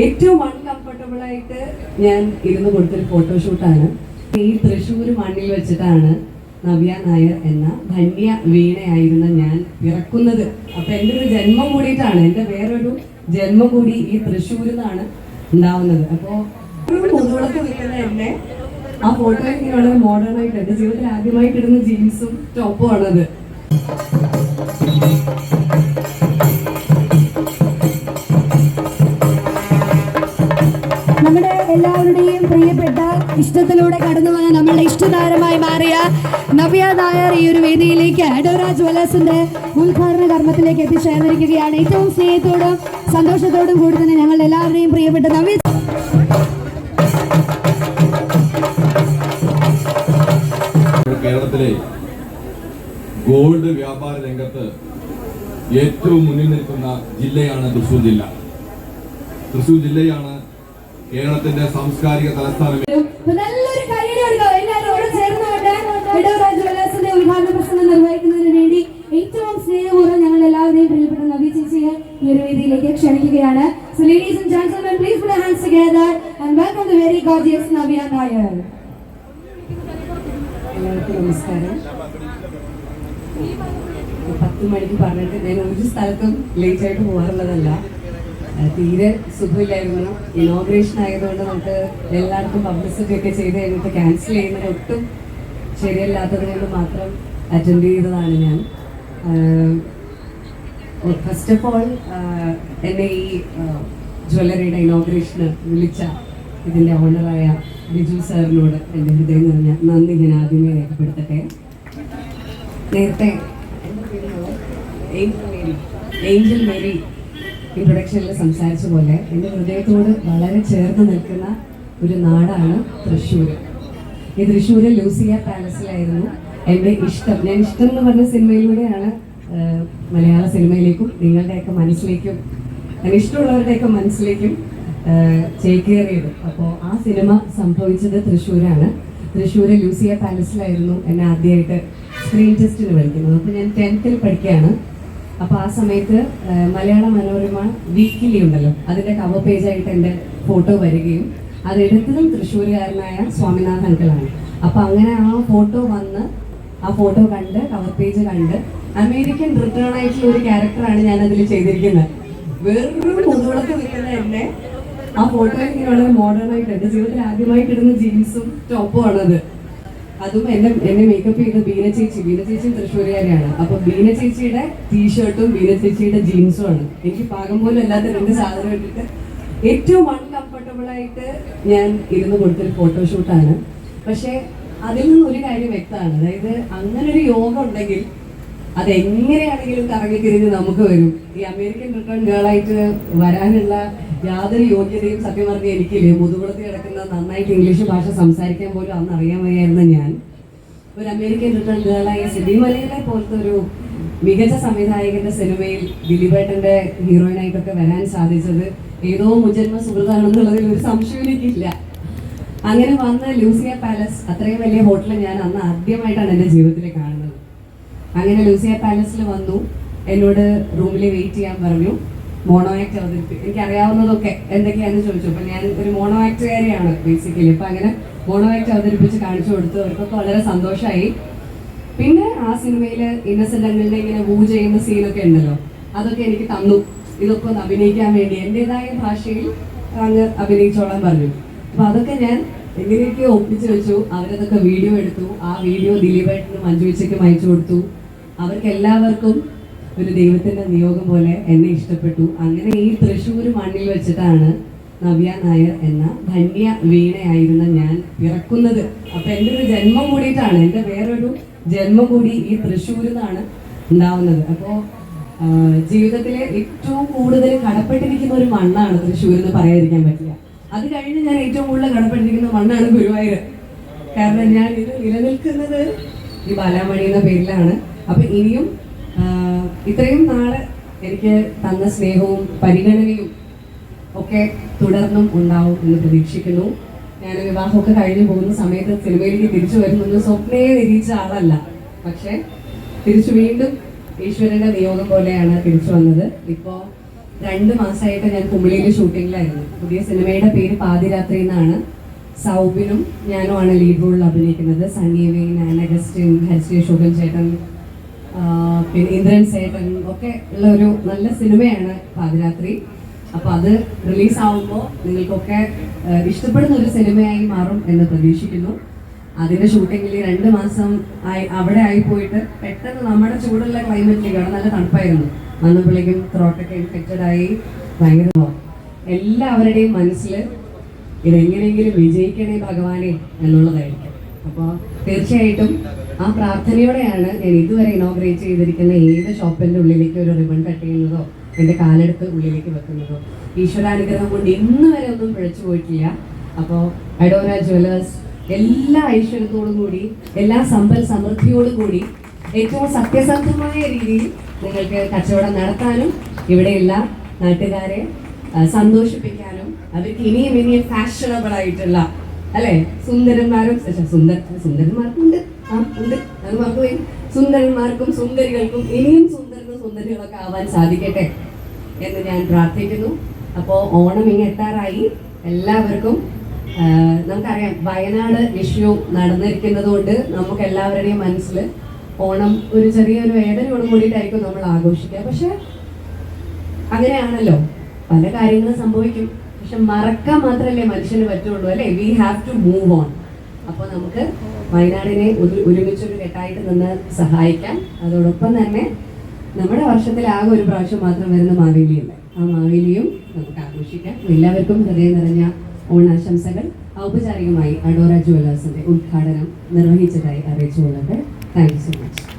ഏറ്റവും അൺകംഫർട്ടബിൾ ആയിട്ട് ഞാൻ ഇരുന്ന് കൊടുത്തൊരു ഫോട്ടോഷൂട്ടാണ് ഈ തൃശ്ശൂർ മണ്ണിൽ വെച്ചിട്ടാണ് നവ്യ നായർ എന്ന ധന്യ വീണയായിരുന്ന ഞാൻ പിറക്കുന്നത്. അപ്പൊ എന്റെ ഒരു ജന്മം കൂടിയിട്ടാണ് എന്റെ വേറൊരു ജന്മം കൂടി ഈ തൃശ്ശൂരിൽ നിന്നാണ് ഉണ്ടാവുന്നത്. അപ്പോൾ നിൽക്കുന്ന എന്നെ ആ ഫോട്ടോ എനിക്ക് വളരെ മോഡേൺ ആയിട്ട് എന്റെ ജീവിതത്തിൽ ആദ്യമായിട്ട് ഇടുന്ന ജീൻസും ടോപ്പും ആണത്. എല്ലാവരുടെയും പ്രിയപ്പെട്ട ഇഷ്ടത്തിലൂടെ കടന്നു വന്ന നമ്മളുടെ ഇഷ്ടതാരമായി മാറിയ നവ്യ നായർ ഈ ഒരു വേദിയിലേക്ക് അഡോറ ജ്വല്ലേഴ്സിന്റെ ഉദ്ഘാടന കർമ്മത്തിലേക്ക് എത്തിച്ചേർന്നിരിക്കുകയാണ്. ഏറ്റവും സ്നേഹത്തോടും സന്തോഷത്തോടും കൂടി തന്നെ ഞങ്ങളുടെ എല്ലാവരുടെയും പ്രിയപ്പെട്ട നവ്യ കേരളത്തിലെ ഗോൾഡ് വ്യാപാര രംഗത്ത് ഏറ്റവും മുന്നിൽ നിൽക്കുന്ന ജില്ലയാണ് തൃശൂർ ജില്ല. തൃശൂർ ജില്ലയാണ് കേരളത്തിന്റെ സാംസ്കാരിക തലസ്ഥാനം അപ്പൊ നല്ലൊരു കൈയടി കൊടുക്കാം എല്ലാവരും അവിടെ ചേർന്നുകൊണ്ട് അഡോറ ജ്വല്ലേഴ്സിന്റെ ഉദ്ഘാടന പ്രസംഗം നിർവഹിക്കുന്നതിന് വേണ്ടി ഏറ്റവും സ്നേഹപൂർവം ഞങ്ങൾ എല്ലാവരെയും പ്രിയപ്പെട്ട നവി ചേച്ചിയെ ഈ ഒരു വേദിയിലേക്ക് ക്ഷണിക്കുകയാണ്. So ladies and gentlemen please Navya Nair എല്ലാവർക്കും നമസ്കാരം. പത്ത് മണിക്ക് പറഞ്ഞിട്ട് ഞാൻ ഒരു സ്ഥലത്തും ലേറ്റ് ആയിട്ട് പോകാറുള്ളതല്ല. തീരെ സുഖമില്ലായിരുന്നു ഇനോഗ്രേഷൻ ആയതുകൊണ്ട് നമുക്ക് എല്ലാവർക്കും പബ്ലിസിറ്റി ഒക്കെ ചെയ്ത് കഴിഞ്ഞിട്ട് ക്യാൻസൽ ചെയ്യുന്നത് ഒട്ടും ശരിയല്ലാത്തത് കൊണ്ട് മാത്രം അറ്റൻഡ് ചെയ്തതാണ് ഞാൻ ഫസ്റ്റ് ഓഫ് ഓൾ എന്നെ ഈ ജ്വല്ലറിയുടെ ഇനോഗ്രേഷന് വിളിച്ച ഇതിന്റെ ഓണറായ ബിജു സാറിനോട് എന്റെ ഹൃദയം നിറഞ്ഞ നന്ദി ഞാൻ ആദ്യമേ രേഖപ്പെടുത്തട്ടെ നേരത്തെ? ഏഞ്ചൽ മേരി ഏഞ്ചൽ മേരി ഇൻട്രൊഡക്ഷനിൽ സംസാരിച്ച പോലെ എന്റെ ഹൃദയത്തോട് വളരെ ചേർന്ന് നിൽക്കുന്ന ഒരു നാടാണ് തൃശ്ശൂർ ഈ തൃശ്ശൂര് ലൂസിയ പാലസിലായിരുന്നു എന്റെ ഇഷ്ടം. ഞാൻ ഇഷ്ടം എന്ന് പറഞ്ഞ സിനിമയിലൂടെയാണ് മലയാള സിനിമയിലേക്കും നിങ്ങളുടെയൊക്കെ മനസ്സിലേക്കും ഞാൻ ഇഷ്ടമുള്ളവരുടെയൊക്കെ മനസ്സിലേക്കും ചേക്കേറിയത്. അപ്പോൾ ആ സിനിമ സംഭവിച്ചത് തൃശ്ശൂരാണ്. തൃശ്ശൂർ ലൂസിയ പാലസിലായിരുന്നു എന്നെ ആദ്യമായിട്ട് സ്ക്രീൻ ടെസ്റ്റിന് പഠിക്കുന്നത് അപ്പോൾ ഞാൻ ടെൻത്തിൽ പഠിക്കുകയാണ്. അപ്പോൾ ആ സമയത്ത് മലയാള മനോരമ വീക്കിലി ഉണ്ടല്ലോ. അതിന്റെ കവർ പേജായിട്ട് എന്റെ ഫോട്ടോ വരികയും അത് എടുത്തതും തൃശ്ശൂരുകാരനായ സ്വാമിനാഥ് അങ്കിളാണ്. അപ്പോൾ അങ്ങനെ ആ ഫോട്ടോ വന്ന് ആ ഫോട്ടോ കണ്ട് കവർ പേജ് കണ്ട് അമേരിക്കൻ റിട്ടേൺ ആയിട്ടുള്ള ഒരു ക്യാരക്ടറാണ് ഞാൻ അതിൽ ചെയ്തിരിക്കുന്നത്. വേറൊരു മുതുകുളത്ത് നിൽക്കുന്ന എന്നെ ആ ഫോട്ടോ എനിക്ക് വളരെ മോഡേൺ ആയിട്ട് എന്റെ ജീവിതത്തിൽ ആദ്യമായിട്ട് ഇടുന്ന ജീൻസും ടോപ്പും ആണത്. അതും എന്നെ എന്നെ മേക്കപ്പ് ചെയ്ത ബീന ചേച്ചി. ബീന ചേച്ചി തൃശ്ശൂരുകാരിയാണ്. അപ്പൊ ബീന ചേച്ചിയുടെ ടീഷർട്ടും ബീന ചേച്ചിയുടെ ജീൻസും ആണ്. എനിക്ക് പാകം പോലും അല്ലാത്ത രണ്ട് സാധനം ഇട്ടിട്ട് ഏറ്റവും അൺകംഫർട്ടബിൾ ആയിട്ട് ഞാൻ ഇരുന്ന് കൊടുത്തൊരു ഫോട്ടോഷൂട്ടാണ് പക്ഷെ അതിൽ നിന്ന് ഒരു കാര്യം വ്യക്തമാണ്. അതായത് അങ്ങനെ ഒരു യോഗം ഉണ്ടെങ്കിൽ അതെങ്ങനെയാണെങ്കിലും കറങ്ങി തിരിഞ്ഞ് നമുക്ക് വരും. ഈ അമേരിക്കൻ റിട്ടേൺ ഗേളായിട്ട് വരാനുള്ള യാതൊരു യോഗ്യതയും സത്യം പറഞ്ഞ എനിക്കില്ല മുതുകുളത്ത് കിടക്കുന്ന നന്നായിട്ട് ഇംഗ്ലീഷ് ഭാഷ സംസാരിക്കാൻ പോലും അന്ന് അറിയാൻ വയ്യായിരുന്നു ഞാൻ. ഒരു അമേരിക്കൻ റിട്ടേൺ ഗേളായ സിബി മലയിലെ പോലത്തെ ഒരു മികച്ച സംവിധായകന്റെ സിനിമയിൽ ദിലീപേട്ടന്റെ ഹീറോയിനായിട്ടൊക്കെ വരാൻ സാധിച്ചത് ഏതോ മുജന്മ സുഹൃത്താണെന്നുള്ളതിൽ ഒരു സംശയം എനിക്കില്ല. അങ്ങനെ വന്ന ലൂസിയ പാലസ് അത്രയും വലിയ ഹോട്ടൽ ഞാൻ അന്ന് ആദ്യമായിട്ടാണ് എന്റെ ജീവിതത്തിൽ കാണുന്നത്. അങ്ങനെ ലൂസിയ പാലസിൽ വന്നു. എന്നോട് റൂമിൽ വെയിറ്റ് ചെയ്യാൻ പറഞ്ഞു. മോണോ ആക്ട് അവതരിപ്പിക്കും എനിക്ക് അറിയാവുന്നതൊക്കെ എന്തൊക്കെയാണെന്ന് ചോദിച്ചു. അപ്പം ഞാൻ ഒരു മോണോ ആക്ടുകാരിയാണ് ബേസിക്കലി അപ്പം അങ്ങനെ മോണോ ആക്ട് അവതരിപ്പിച്ച് കാണിച്ചു കൊടുത്തു അവർക്കൊക്കെ വളരെ സന്തോഷമായി പിന്നെ ആ സിനിമയിൽ ഇന്നസെന്റ് അങ്കിളിനെ ഇങ്ങനെ വൂ ചെയ്യുന്ന സീനൊക്കെ ഉണ്ടല്ലോ അതൊക്കെ എനിക്ക് തന്നു. ഇതൊക്കെ ഒന്ന് അഭിനയിക്കാൻ വേണ്ടി എന്റെതായ ഭാഷയിൽ അങ്ങ് അഭിനയിച്ചോളാൻ പറഞ്ഞു. അപ്പൊ അതൊക്കെ ഞാൻ എങ്ങനെയൊക്കെ ഒപ്പിച്ചു വെച്ചു. അവരതൊക്കെ വീഡിയോ എടുത്തു. ആ വീഡിയോ ദിലീപേട്ടനും മഞ്ജുവിച്ചയ്ക്കും അയച്ചു കൊടുത്തു. അവർക്ക് എല്ലാവർക്കും ഒരു ദൈവത്തിന്റെ നിയോഗം പോലെ എന്നെ ഇഷ്ടപ്പെട്ടു. അങ്ങനെ ഈ തൃശ്ശൂർ മണ്ണിൽ വെച്ചിട്ടാണ് നവ്യ നായർ എന്ന ധന്യ വീണയായിരുന്ന ഞാൻ പിറക്കുന്നത്. അപ്പൊ എന്റെ ഒരു ജന്മം കൂടിയിട്ടാണ് എന്റെ വേറൊരു ജന്മം കൂടി ഈ തൃശ്ശൂരിൽ നിന്നാണ് ഉണ്ടാവുന്നത്. അപ്പോൾ ജീവിതത്തിലെ ഏറ്റവും കൂടുതൽ കടപ്പെട്ടിരിക്കുന്ന ഒരു മണ്ണാണ് തൃശ്ശൂർ എന്ന് പറയാതിരിക്കാൻ പറ്റില്ല. അത് കഴിഞ്ഞ് ഞാൻ ഏറ്റവും കൂടുതൽ കടപ്പെട്ടിരിക്കുന്ന മണ്ണാണ് ഗുരുവായൂർ. കാരണം ഞാൻ ഇത് നിലനിൽക്കുന്നത് ഈ ബാലാമണി എന്ന പേരിലാണ്. അപ്പൊ ഇനിയും ഇത്രയും നാൾ എനിക്ക് തന്ന സ്നേഹവും പരിഗണനയും ഒക്കെ തുടർന്നും ഉണ്ടാവും എന്ന് പ്രതീക്ഷിക്കുന്നു. ഞാൻ വിവാഹമൊക്കെ കഴിഞ്ഞു പോകുന്ന സമയത്ത് സിനിമയിലേക്ക് തിരിച്ചു വരുമെന്ന് സ്വപ്നയെ നിരീച്ച ആളല്ല. പക്ഷെ തിരിച്ചു വീണ്ടും ഈശ്വരന്റെ നിയോഗം പോലെയാണ് തിരിച്ചു വന്നത്. ഇപ്പോൾ രണ്ട് മാസമായിട്ട് ഞാൻ കുമിളിയിൽ ഷൂട്ടിങ്ങിലായിരുന്നു. പുതിയ സിനിമയുടെ പേര് പാതിരാത്രി എന്നാണ്. സൗബിനും ഞാനുമാണ് ലീഡ് റോളിൽ അഭിനയിക്കുന്നത്. സണ്ണി വെയിൻ ആൻ അഗസ്റ്റിൻ ഹരിശ്രീ ശോഭൻ ചേട്ടൻ ഇന്ദ്രൻ സേട്ടൻ ഒക്കെ ഉള്ള ഒരു നല്ല സിനിമയാണ് പാതിരാത്രി. അപ്പൊ അത് റിലീസ് ആവുമ്പോൾ നിങ്ങൾക്കൊക്കെ ഇഷ്ടപ്പെടുന്ന ഒരു സിനിമയായി മാറും എന്ന് പ്രതീക്ഷിക്കുന്നു. അതിന്റെ ഷൂട്ടിങ്ങിൽ രണ്ട് മാസം ആയി അവിടെ ആയി പോയിട്ട് പെട്ടെന്ന് നമ്മുടെ ചൂടുള്ള ക്ലൈമറ്റിലേക്ക് അവിടെ നല്ല തണുപ്പായിരുന്നു. വന്നപ്പോഴേക്കും ത്രോട്ടൊക്കെ ഇൻഫെക്റ്റഡ് ആയി ഭയങ്കര എല്ലാവരുടെയും മനസ്സിൽ ഇതെങ്ങനെയെങ്കിലും വിജയിക്കണേ ഭഗവാനെ എന്നുള്ളതായിരിക്കും. അപ്പോൾ തീർച്ചയായിട്ടും ആ പ്രാർത്ഥനയോടെയാണ് ഞാൻ ഇതുവരെ ഇനോഗ്രേറ്റ് ചെയ്തിരിക്കുന്ന ഏത് ഷോപ്പിന്റെ ഉള്ളിലേക്ക് ഒരു റിബൺ കട്ട് ചെയ്യുന്നതോ എന്റെ കാലെടുത്ത് ഉള്ളിലേക്ക് വെക്കുന്നതോ. ഈശ്വരാനുഗ്രഹം കൊണ്ട് ഇന്ന് വരെ ഒന്നും പിഴച്ചു പോയിട്ടില്ല. അപ്പോൾ അഡോര ജ്വല്ലേഴ്സ് എല്ലാ ഐശ്വര്യത്തോടും കൂടി എല്ലാ സമ്പൽ സമൃദ്ധിയോടും കൂടി ഏറ്റവും സത്യസന്ധമായ രീതിയിൽ നിങ്ങൾക്ക് കച്ചവടം നടത്താനും ഇവിടെയുള്ള നാട്ടുകാരെ സന്തോഷിപ്പിക്കാനും അവർക്ക് ഇനിയും ഇനിയും ഫാഷനബിൾ ആയിട്ടുള്ള അല്ലെ? സുന്ദരന്മാരും സുന്ദര സുന്ദരന്മാർക്കും ഉണ്ട് ആ ഉണ്ട്. അത് മറന്നുപോയി. സുന്ദരന്മാർക്കും സുന്ദരികൾക്കും ഇനിയും സുന്ദരനും സുന്ദരികളൊക്കെ ആവാൻ സാധിക്കട്ടെ എന്ന് ഞാൻ പ്രാർത്ഥിക്കുന്നു. അപ്പോൾ ഓണം ഇങ്ങ് എത്താറായി. എല്ലാവർക്കും നമുക്കറിയാം വയനാട് ഇഷ്യൂ നടന്നിരിക്കുന്നത് കൊണ്ട് നമുക്ക് എല്ലാവരുടെയും മനസ്സിൽ ഓണം ഒരു ചെറിയൊരു വേദനയോട് കൂടിയിട്ടായിരിക്കും നമ്മൾ ആഘോഷിക്കുക. പക്ഷെ അങ്ങനെയാണല്ലോ. പല കാര്യങ്ങളും സംഭവിക്കും. പക്ഷെ മറക്കാൻ മാത്രമല്ലേ മനുഷ്യന് പറ്റുള്ളൂ അല്ലേ? We have to move on അപ്പോൾ നമുക്ക് വയനാടിനെ ഒരു ഒരുമിച്ചൊരു കെട്ടായിട്ട് നിന്ന് സഹായിക്കാം. അതോടൊപ്പം തന്നെ നമ്മുടെ വർഷത്തിൽ ആകെ ഒരു പ്രാവശ്യം മാത്രം വരുന്ന മാവേലിയുണ്ട്. ആ മാവേലിയും നമുക്ക് ആഘോഷിക്കാം. എല്ലാവർക്കും ഹൃദയം നിറഞ്ഞ ഓണാശംസകൾ. ഔപചാരികമായി അഡോറ ജുവലേഴ്സിന്റെ ഉദ്ഘാടനം നിർവഹിച്ചതായി അറിയിച്ചുകൊള്ളത് താങ്ക് യു സോ മച്ച്